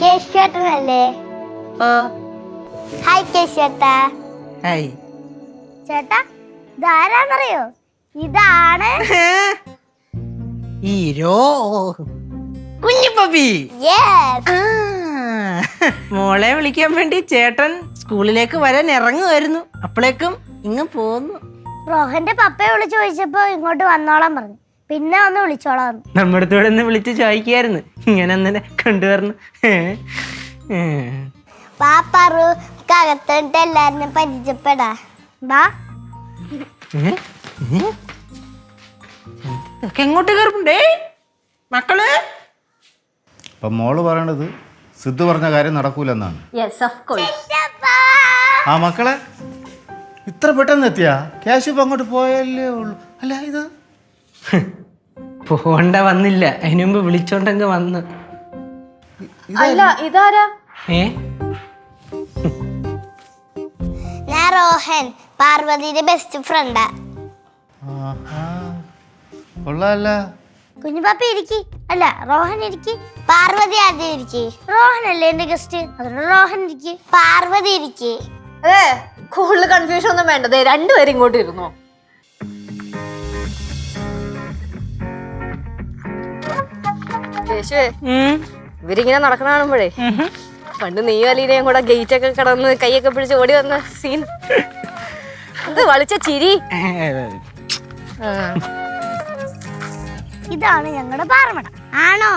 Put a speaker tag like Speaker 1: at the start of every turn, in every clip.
Speaker 1: കേശുവേട്ടനല്ലേ?
Speaker 2: ഓ
Speaker 1: hi കേശുവേട്ടാ.
Speaker 2: Hi
Speaker 1: ചേട്ടാ ഇതാരാന്നറിയോ? ഇതാണ്
Speaker 2: ഈരോ കുഞ്ഞിപ്പപ്പി. മോളെ വിളിക്കാൻ വേണ്ടി ചേട്ടൻ സ്കൂളിലേക്ക് വരാൻ ഇറങ്ങുമായിരുന്നു അപ്പോഴേക്കും ഇങ്ങ് പോന്നു.
Speaker 1: റോഹന്റെ പപ്പയെ വിളിച്ചു ചോദിച്ചപ്പോ ഇങ്ങോട്ട് വന്നോളാൻ പറഞ്ഞു. പിന്നെ ഒന്ന് വിളിച്ചോളാം.
Speaker 2: നമ്മുടെ അടുത്ത് ഒന്ന് വിളിച്ച് ചോദിക്കായിരുന്നു. ഇങ്ങനെ അന്നേ കണ്ടുവരണം.
Speaker 1: പാപ്പാറു അകത്തോട്ട് എല്ലാരും പരിചയപ്പെടാ. വാ?
Speaker 2: ഇതൊക്കെ എങ്ങോട്ട് കയറുണ്ടേ മക്കൾ.
Speaker 3: അപ്പം മോൾ പറയണത് സിദ്ധു പറഞ്ഞ കാര്യം നടക്കൂലെന്നാണ്.
Speaker 4: യെസ് ഓഫ് കോഴ്സ്
Speaker 3: ആ മക്കളെ. ഇത്ര പെട്ടെന്ന് എത്തിയാ ക്യാഷ് ഇപ്പം അങ്ങോട്ട് പോയല്ലേ ഉള്ളൂ. അല്ല ഇത്
Speaker 2: പോണ്ട വന്നില്ല. അതിനു മുമ്പ് വിളിച്ചോണ്ടങ്ങ് വന്ന്.
Speaker 4: അല്ല ഇതാരാ?
Speaker 2: ഏ?
Speaker 1: ഞാൻ റോഹൻ പാർവതിയുടെ ബെസ്റ്റ് ഫ്രണ്ടാ
Speaker 3: ആഹാ. കൊള്ളാല്ല.
Speaker 1: കുഞ്ഞുപാപ്പ ഇരിക്കി. അല്ല റോഹൻ ഇരിക്കി. പാർവതി ആദ്യം ഇരിക്കി. റോഹൻ അല്ലേ എന്റെ ഗസ്റ്റ് അതുകൊണ്ട് റോഹൻ ഇരിക്കി. പാർവതി ഇരിക്കി.
Speaker 4: അതെ കൂടുതൽ കൺഫ്യൂഷൻ ഒന്നും വേണ്ട. ദേ രണ്ടുപേരും ഇങ്ങോട്ട് ഇരുന്നോ. യേശുവേ. ഇവരിങ്ങനെ നടക്കണ കാണുമ്പോഴേ പണ്ട് നീ അലീനയും കൂടെ ഗേറ്റ് ഒക്കെ കടന്ന് കൈയൊക്കെ പിടിച്ച് ഓടി വന്ന സീൻ അത് വളിച്ച ചിരി.
Speaker 1: ഇതാണ് ഞങ്ങളുടെ പാറമട. ആണോ?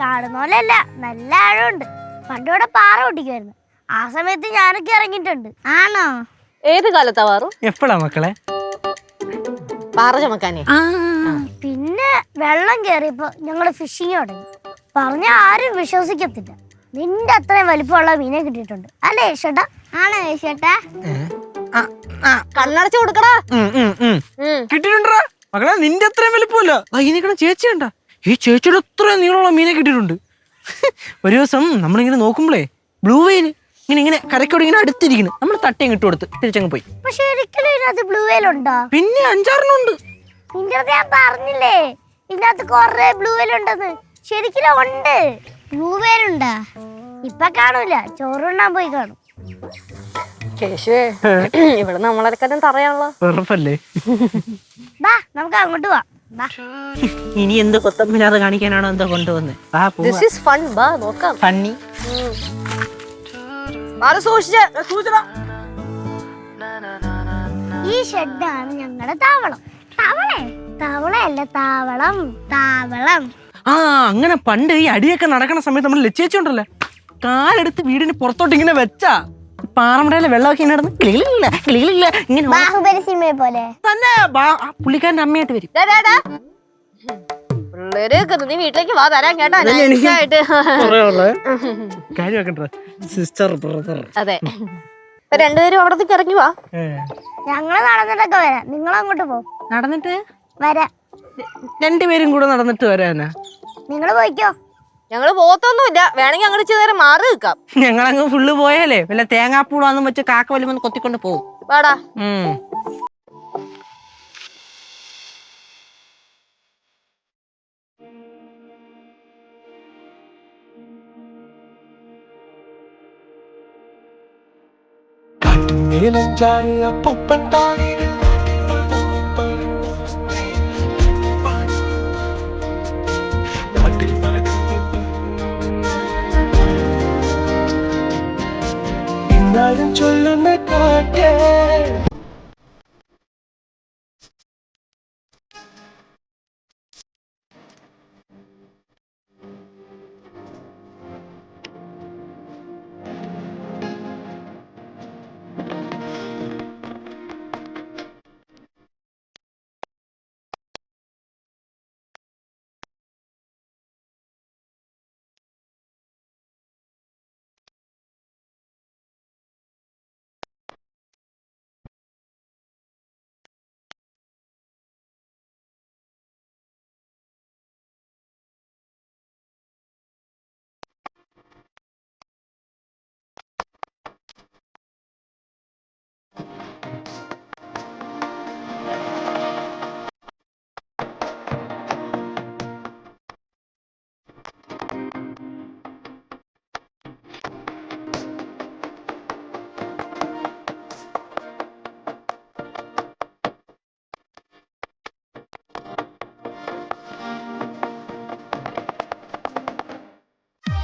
Speaker 1: കാണുന്ന പോലെയല്ല നല്ല ആഴമുണ്ട്. പണ്ട് ഇവിടെ പാറ ഓടിക്കായിരുന്നു ആ സമയത്ത് ഞാനൊക്കെ ഇറങ്ങിയിട്ടുണ്ട്. ആണോ?
Speaker 4: ഏത് കാലത്താ പാറു?
Speaker 2: എപ്പോഴാ മക്കളെ?
Speaker 4: പാറ ചുമക്കാനേ.
Speaker 1: വെള്ളം കയറിയപ്പോ ഞങ്ങൾ ഫിഷിങ് തുടങ്ങി. പറഞ്ഞ ആരും വിശ്വസിക്കത്തില്ല. നിന്റെ അത്രയും വലിപ്പമുള്ള മീനെ കിട്ടിയിട്ടുണ്ട്. അല്ലേ യേശോട്ടാ ആണോ
Speaker 2: ആ.
Speaker 4: കണ്ണടച്ചു കൊടുക്കടാ. മകളെ.
Speaker 2: കിട്ടിയിട്ടുണ്ടാ മക്കളെ നിന്റെ അത്രയും വലിപ്പമല്ല. ഈ നിൽക്കണ ചേച്ചി കണ്ട. ഈ ചേച്ചിയുടെ അത്രയും നീളമുള്ള മീനെ കിട്ടിയിട്ടുണ്ട്. ഒരു ദിവസം നമ്മളിങ്ങനെ നോക്കുമ്പോഴേ ബ്ലൂ വെയിൽ ഇങ്ങനെ ഇങ്ങനെ കരക്കോട് ഇങ്ങനെ അടുത്തിരിക്കുന്നു. നമ്മൾ തട്ടയും ഇട്ട് കൊടുത്ത്. തിരിച്ചങ്ങ് പോയി.
Speaker 1: പക്ഷെ ഒരിക്കലും ഇതിനകത്ത് ബ്ലൂ വെയിൽ ഉണ്ടോ?
Speaker 2: പിന്നെ അഞ്ചാറിനുണ്ട്
Speaker 1: നിന്റെ ഞാൻ പറഞ്ഞില്ലേ? ഇതിനകത്ത് കൊറേ ബ്ലൂ വെയിൽ ഉണ്ടെന്ന്. ശരിക്കും ഉണ്ട്. ബ്ലൂ വെയിൽ ഉണ്ടാ? ഇപ്പൊ കാണൂല. ചോറുണ്ണാൻ പോയി കാണും.
Speaker 4: കേശുവേ ഇവിടെ നമ്മളെടുക്കാനും തറയാണല്ലോ.
Speaker 2: വെറുപ്പല്ലേ?
Speaker 1: ബാ നമുക്ക് അങ്ങോട്ട് പോവാം. ബാ.
Speaker 2: ഇനി എന്ത് കൊത്തമ്പിനാത് കാണിക്കാനാണോ എന്തോ കൊണ്ടുവന്നത് ആ
Speaker 4: ദിസ് ഈസ് ഫൺ ബാ നോക്കാം.
Speaker 2: ഫണ്ണി
Speaker 1: ഈ ഷെഡാണ് ഞങ്ങളുടെ താവളം. തവളെ? തവളയല്ല? താവളം താവളം.
Speaker 2: ആ അങ്ങനെ പണ്ട് ഈ അടിയൊക്കെ നടക്കുന്ന സമയത്ത് നമ്മൾ ലക്ഷിച്ചുണ്ടല്ലേ കാലെടുത്ത് വീടിന് പുറത്തോട്ട് ഇങ്ങനെ വെച്ചാ പാറമടയിലെ വെള്ളമൊക്കെ ഇങ്ങനെ നടന്ന് കിളികളില്ല കിളികളില്ല ഇങ്ങനെ
Speaker 1: ബാഹുബലി സിനിമയെ പോലെ.
Speaker 2: തന്നെ പുള്ളിക്കാരന്റെ അമ്മയായിട്ട് വരും.
Speaker 4: വീട്ടിലേക്ക് വാ തരാൻ കേട്ടോ.
Speaker 2: Sister brother.
Speaker 4: അതെ. രണ്ടുപേരും അവിടത്തേക്ക് ഇറങ്ങി വാ.
Speaker 1: ഞങ്ങൾ നടന്നിട്ടൊക്കെ വരാം. നിങ്ങൾ അങ്ങോട്ട് പോ.
Speaker 2: നടന്നിട്ട്?
Speaker 1: വരാം.
Speaker 2: രണ്ടുപേരും കൂടെ നടന്നിട്ട് വരാനാ?
Speaker 1: നിങ്ങൾ പോയിക്കോ.
Speaker 4: ഞങ്ങൾ പോത്തൊന്നുമില്ല. വേണമെങ്കിൽ അങ്ങോട്ട് ഇച്ചിരി നേരം മാറി നിൽക്കാം.
Speaker 2: ഞങ്ങളങ്ങ് ഫുള്ള് പോയാലേ? വല്ല തേങ്ങാപ്പൂളാന്നും വെച്ച് കാക്ക വലിയ കൊത്തിക്കൊണ്ട് പോകും
Speaker 4: വാടാ.
Speaker 2: ഉം.
Speaker 5: ചായ അപ്പൂപ്പൻ താഴിയിൽ காலம் சொல்லுன்னு காட்ட